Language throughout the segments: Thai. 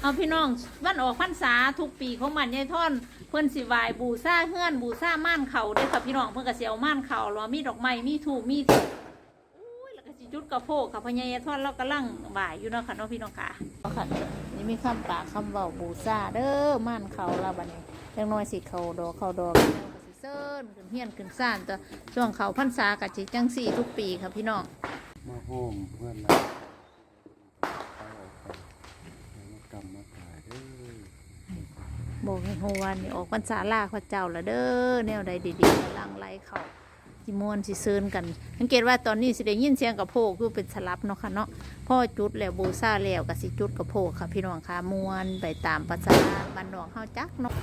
เอาพี่น้องวันออกพรรษาทุกปีของมันยายท่อนเพิ่นสิไหวายบูซ่าเฮือนบูซ่าม่านเขาเด้อค่ะพี่น้องเพิ่นก็สิเอาม่านเขาแล้วมีดอกไม้มีถูกมีถูกอุ้ยแล้วก็สิจุดกระโพกค่ะพญายายท่อนเรากำลังบ่ายอยู่เนาะค่ะเนาะพี่น้องค่ะเอาค่ะนี่มีคำปากคำเว้าบูซ่าเด้อม่านเขาเราบัดนี้จังน้อยสิเขาดอกเขาดอกแล้วก็สิเซิ้นขึ้นเฮียนขึ้นซ่านแต่ช่วงเขาพรรษาก็สิจังสี่ทุกปีค่ะพี่น้องมาโฮมเพื่อนนะไปออกไปมากรรมมาถ่ายเด้อ บอกให้โฮวันนี่ออกพรรษาลาข้าเจ้าละเด้อแนวใดดีๆกำลังไล่เขาจิมวนสิเซินกัน สังเกตว่าตอนนี้สิได้ยินเสียงกระโพกคือเป็นสลับเนาะค่ะเนาะพ่อจุดแล้วบูซาแล้วก็สิจุดกระโพกค่ะพี่น้องค่ะมวนไปตามภาษาบ้านนองเฮาจักเนาะ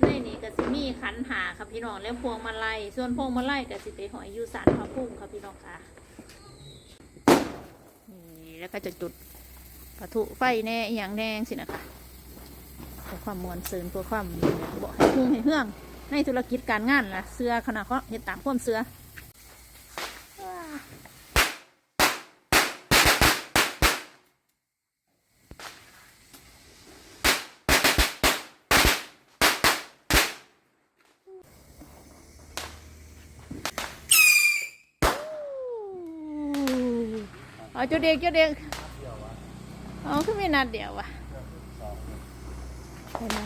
ในนี้ก็สิมีขัน หาค่ะพี่น้องแล้วพวงมาลัยส่วนพวงมาลัยก็สิไปหอยอยู่สารพระพุ่มิค่ะพี่น้องค่ะนี่แล้วก็จะจุดปะทุไฟแน่อย่างแดงสินะคะเพื่อความมวลซืนเพื่อความบอกให้พุ่งให้เฮืองในธุรกิจการงานล่ะเสื้อขนาดเขาเห็นตามความเสื้อว้า เอาจุดเด็กจุดเด็กเอาขึ้นมีนัดเดียววะเห็นไหม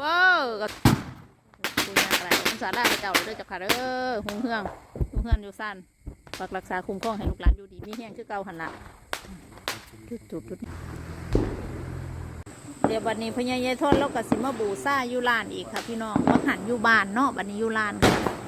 ว้าวก็คุยอะไรผมสาราเจ้าเลยเด้อเจ้าค่ะเด้อหงเฮืองหงเฮืองอยู่สั้นฝากรักษาคุ้มครองให้ลูกหลานอยู่ดีมีแห้งคือเก่าหันละจุดจุดจุด เดี๋ยวบันนี้พญายายทนเราก็สิมาบูซ่าอยู่ลานอีกค่ะพี่น้องมาหันอยู่บ้านเนาะบันนี้อยู่ลานค่ะ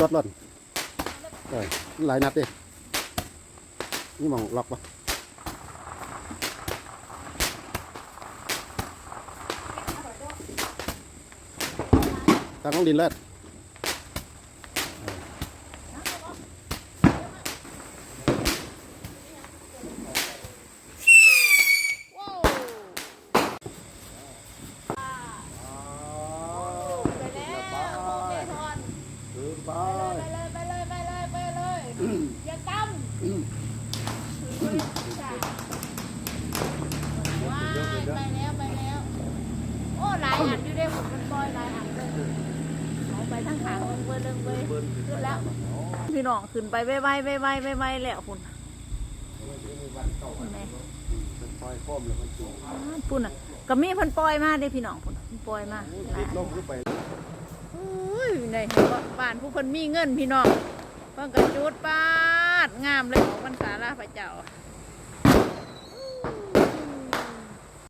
รถรถเออหลายนัดดินี่มองล็อกปะตาต้องดินเลิศ ว้าวไปแล้วแม่ทอน ถือไป ไปเลยไปเลยไปเลยไปเลย อย่าตั้มว้ายไปแล้วไปแล้ว โอ้หลายอันอยู่ได้หมดมันปอยหลายอันเลยเอาไปทั้งขางเบิ่งเบิ่งเบิ่งเบิ่งขึ้นแล้ว พี่น้องขึ้นไปไวๆไวๆไวๆไวๆแล้วคุณแม่มันปล่อยโค้มเลยมันสูงปุ่นอะก็มีเพันปล่อยมาเด้พี่น้องพุ่นปล่อยมาหลาติยดลมขึ้นไปอุ้ยได้เห็นบ้านผู้คนมีเงินพี่น้อง เพิ่งก็จุดปาดงามเลยของพรรษาลาพระเจ้า